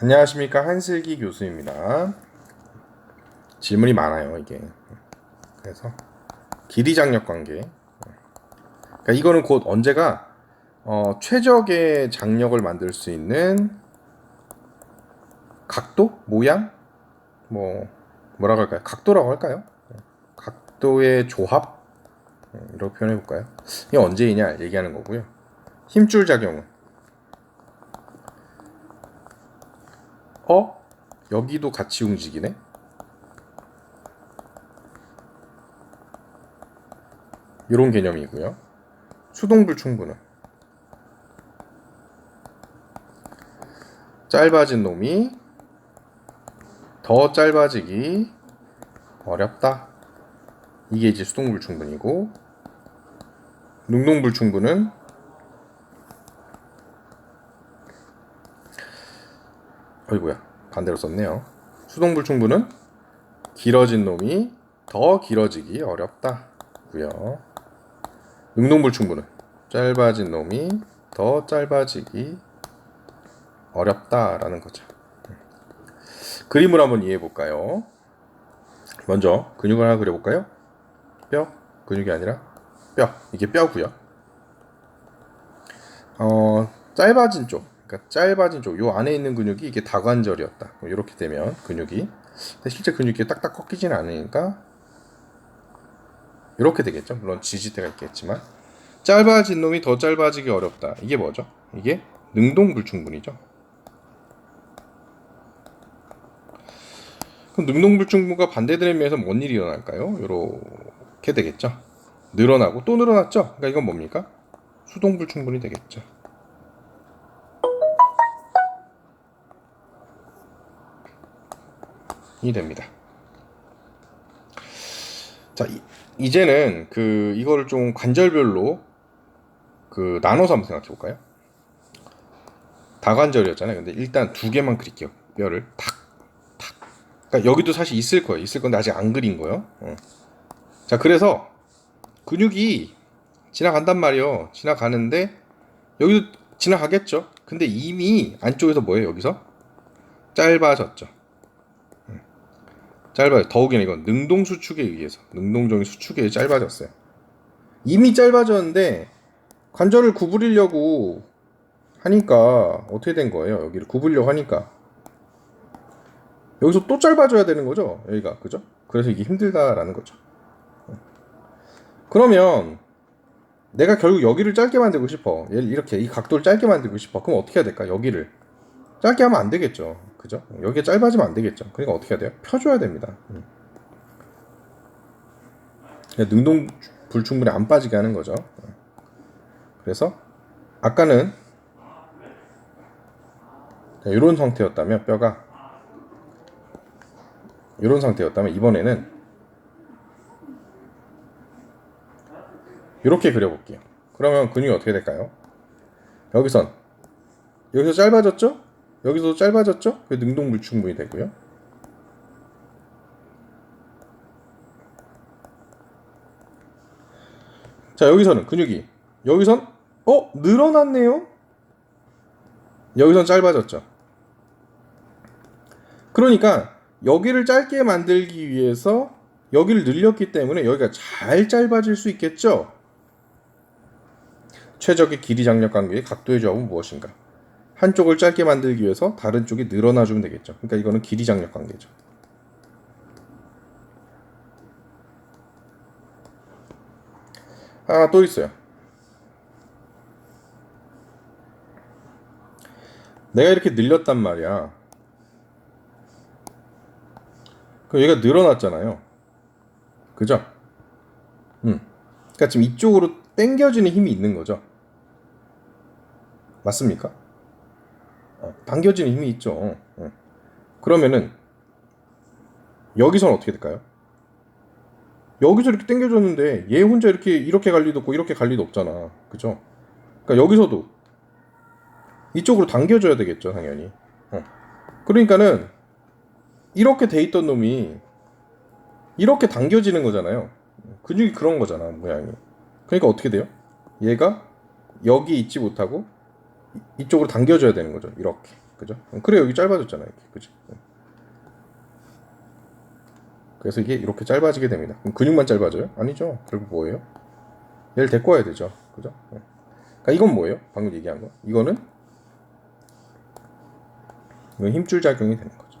안녕하십니까 한슬기 교수입니다. 질문이 많아요 이게. 그래서 길이 장력 관계. 그러니까 이거는 곧 언제가 어, 최적의 장력을 만들 수 있는 각도, 모양, 뭐 뭐라고 할까요? 각도라고 할까요? 각도의 조합 음, 이렇게 표현해 볼까요? 이게 언제이냐 얘기하는 거고요. 힘줄 작용은 어? 여기도 같이 움직이네? 이런 개념이고요. 수동불 충분은 짧아진 놈이 더 짧아지기 어렵다. 이게 이제 수동불 충분이고 능동불 충분은 어이구야 반대로 썼네요. 수동불충분은 길어진 놈이 더 길어지기 어렵다고요. 능동불충분은 짧아진 놈이 더 짧아지기 어렵다라는 거죠. 그림을 한번 이해해 볼까요? 먼저 근육을 하나 그려볼까요? 뼈 근육이 아니라 뼈 이게 뼈고요. 어 짧아진 쪽, 그러니까 짧아진 쪽, 요 안에 있는 근육이 이게 다관절이었다. 이렇게 되면 근육이 실제 근육이 딱딱 꺾이지는 않으니까 이렇게 되겠죠. 물론 지지대가 있겠지만 짧아진 놈이 더 짧아지기 어렵다. 이게 뭐죠? 이게 능동불충분이죠. 그럼 능동불충분과 반대되는 면에서 뭔 일이 일어날까요? 이렇게 되겠죠. 늘어나고 또 늘어났죠. 그러니까 이건 뭡니까? 수동불충분이 되겠죠. 됩니다. 자, 이, 이제는 그 이거를 좀 관절별로 그 나눠서 한번 생각해 볼까요? 다관절이었잖아요. 근데 일단 두 개만 그릴게요. 뼈를 탁, 탁. 그러니까 여기도 사실 있을 거예요. 있을 건데 아직 안 그린 거예요. 어. 자, 그래서 근육이 지나간단 말이에요. 지나가는데 여기도 지나가겠죠. 근데 이미 안쪽에서 뭐예요? 여기서 짧아졌죠. 음. 짧아요. 더욱이나 이건 능동 수축에 의해서 능동적인 수축에 짧아졌어요. 이미 짧아졌는데 관절을 구부리려고 하니까 어떻게 된 거예요? 여기를 구부리려고 하니까 여기서 또 짧아져야 되는 거죠. 여기가 그죠? 그래서 이게 힘들다라는 거죠. 그러면 내가 결국 여기를 짧게 만들고 싶어. 이렇게 이 각도를 짧게 만들고 싶어. 그럼 어떻게 해야 될까? 여기를 짧게 하면 안 되겠죠. 그죠? 여기가 짧아지면 안 되겠죠. 그러니까 어떻게 해야 돼요? 펴줘야 됩니다. 음. 능동 불충분히 안 빠지게 하는 거죠. 그래서 아까는 이런 상태였다면 뼈가 이런 상태였다면 이번에는 이렇게 그려볼게요. 그러면 근육이 어떻게 될까요? 여기선 여기서 짧아졌죠? 여기서 짧아졌죠? 그 능동불충분이 되고요. 자 여기서는 근육이 여기선 어 늘어났네요. 여기선 짧아졌죠. 그러니까 여기를 짧게 만들기 위해서 여기를 늘렸기 때문에 여기가 잘 짧아질 수 있겠죠. 최적의 길이 장력 관계의 각도의 조합은 무엇인가? 한쪽을 짧게 만들기 위해서 다른 쪽이 늘어나 주면 되겠죠. 그러니까 이거는 길이 장력 관계죠. 아, 또 있어요. 내가 이렇게 늘렸단 말이야. 그럼 얘가 늘어났잖아요. 그죠? 음. 그러니까 지금 이쪽으로 당겨지는 힘이 있는 거죠. 맞습니까? 어, 당겨지는 힘이 있죠. 어. 그러면은 여기서는 어떻게 될까요? 여기서 이렇게 당겨졌는데 얘 혼자 이렇게 이렇게 갈 리도 없고 이렇게 갈 리도 없잖아. 그죠? 그러니까 여기서도 이쪽으로 당겨줘야 되겠죠, 당연히. 어. 그러니까는 이렇게 돼 있던 놈이 이렇게 당겨지는 거잖아요. 근육이 그런 거잖아, 모양이. 그러니까 어떻게 돼요? 얘가 여기 있지 못하고 이쪽으로 당겨줘야 되는 거죠. 이렇게. 그죠? 그래 여기 짧아졌잖아요. 이렇게. 그죠? 그래서 이게 이렇게 짧아지게 됩니다. 그럼 근육만 짧아져요? 아니죠. 결국 뭐예요? 얘를 데리고 와야 되죠. 그죠? 네. 그러니까 이건 뭐예요? 방금 얘기한 거. 이거는 이건 힘줄 작용이 되는 거죠.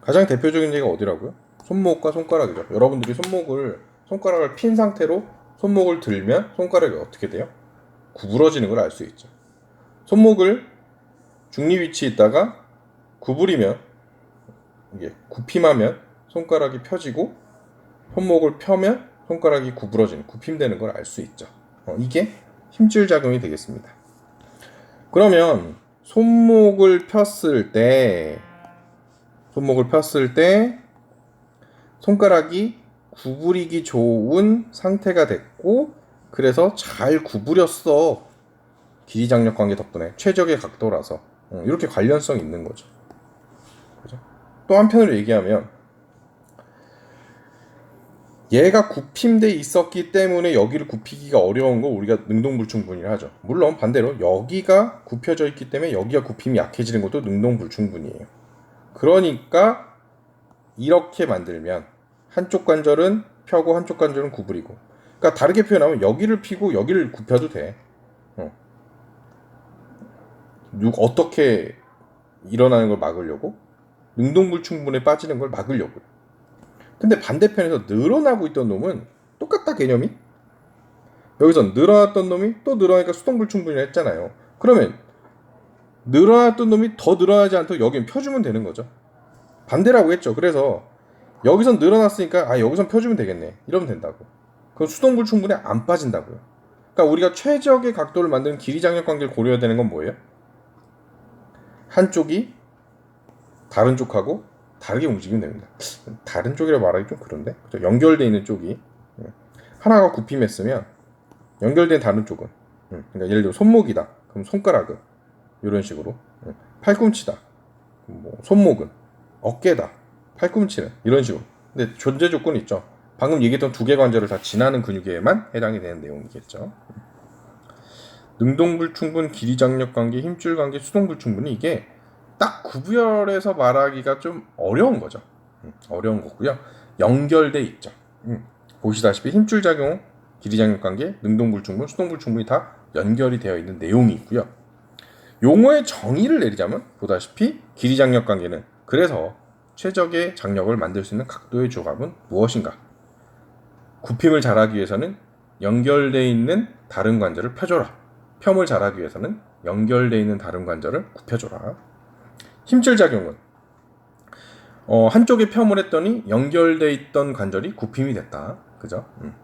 가장 대표적인 예가 어디라고요? 손목과 손가락이죠. 여러분들이 손목을 손가락을 핀 상태로 손목을 들면 손가락이 어떻게 돼요? 구부러지는 걸 알 수 있죠. 손목을 중리 위치에 있다가 구부리면 이게 굽힘하면 손가락이 펴지고 손목을 펴면 손가락이 구부러지는 굽힘되는 걸 알 수 있죠. 어, 이게 힘줄 작용이 되겠습니다. 그러면 손목을 폈을 때 손목을 폈을 때 손가락이 구부리기 좋은 상태가 됐고 그래서 잘 구부렸어 길이 장력 관계 덕분에 최적의 각도라서 어, 이렇게 관련성이 있는 거죠. 그죠? 또 한편으로 얘기하면 얘가 굽힘돼 있었기 때문에 여기를 굽히기가 어려운 거 우리가 능동불충분이라 하죠. 물론 반대로 여기가 굽혀져 있기 때문에 여기가 굽힘이 약해지는 것도 능동불충분이에요. 그러니까 이렇게 만들면 한쪽 관절은 펴고 한쪽 관절은 구부리고. 그러니까 다르게 표현하면 여기를 피고 여기를 굽혀도 돼. 어. 누 어떻게 일어나는 걸 막으려고? 능동불충분에 빠지는 걸 막으려고. 근데 반대편에서 늘어나고 있던 놈은 똑같다 개념이. 여기서 늘어났던 놈이 또 늘어나니까 수동불충분이라 했잖아요. 그러면 늘어났던 놈이 더 늘어나지 않도록 여기는 펴주면 되는 거죠. 반대라고 했죠. 그래서 여기선 늘어났으니까 아 여기선 펴주면 되겠네. 이러면 된다고. 그럼 수동 불충분에 안 빠진다고요. 그러니까 우리가 최적의 각도를 만드는 길이 장력 관계를 고려해야 되는 건 뭐예요? 한쪽이 다른 쪽하고 다르게 움직이면 됩니다. 다른 쪽이라 말하기 좀 그런데 그죠? 연결돼 있는 쪽이 예. 하나가 굽힘했으면 연결된 다른 쪽은 음, 그러니까 예를 들어 손목이다. 그럼 손가락은 이런 식으로 음, 팔꿈치다. 뭐 손목은 어깨다. 팔꿈치는 이런 식으로. 근데 존재 조건이 있죠. 방금 얘기했던 두 개 관절을 다 지나는 근육에만 해당이 되는 내용이겠죠. 능동불충분, 길이장력 관계, 힘줄 관계, 수동불충분이 이게 딱 구별해서 말하기가 좀 어려운 거죠. 음, 어려운 거고요. 연결돼 있죠. 음, 보시다시피 힘줄 작용, 길이장력 관계, 능동불충분, 수동불충분이 다 연결이 되어 있는 내용이 있고요. 용어의 정의를 내리자면 보다시피 길이장력 관계는 그래서 최적의 장력을 만들 수 있는 각도의 조각은 무엇인가? 굽힘을 잘하기 위해서는 연결되어 있는 다른 관절을 펴줘라. 펴을 잘하기 위해서는 연결되어 있는 다른 관절을 굽혀줘라. 힘줄 작용은 어, 한쪽에 펴을 했더니 연결돼 있던 관절이 굽힘이 됐다. 그죠? 음.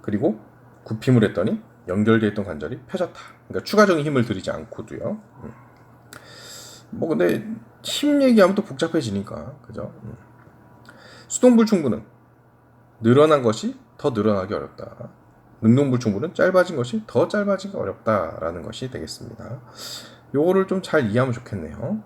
그리고 굽힘을 했더니 연결돼 있던 관절이 펴졌다. 그러니까 추가적인 힘을 들이지 않고도요. 음. 뭐 근데 힘 얘기하면 또 복잡해지니까 그죠? 음. 수동불충분은 늘어난 것이 더 늘어나기 어렵다. 능동불충분은 짧아진 것이 더 짧아지기 어렵다라는 것이 되겠습니다. 요거를 좀 잘 이해하면 좋겠네요.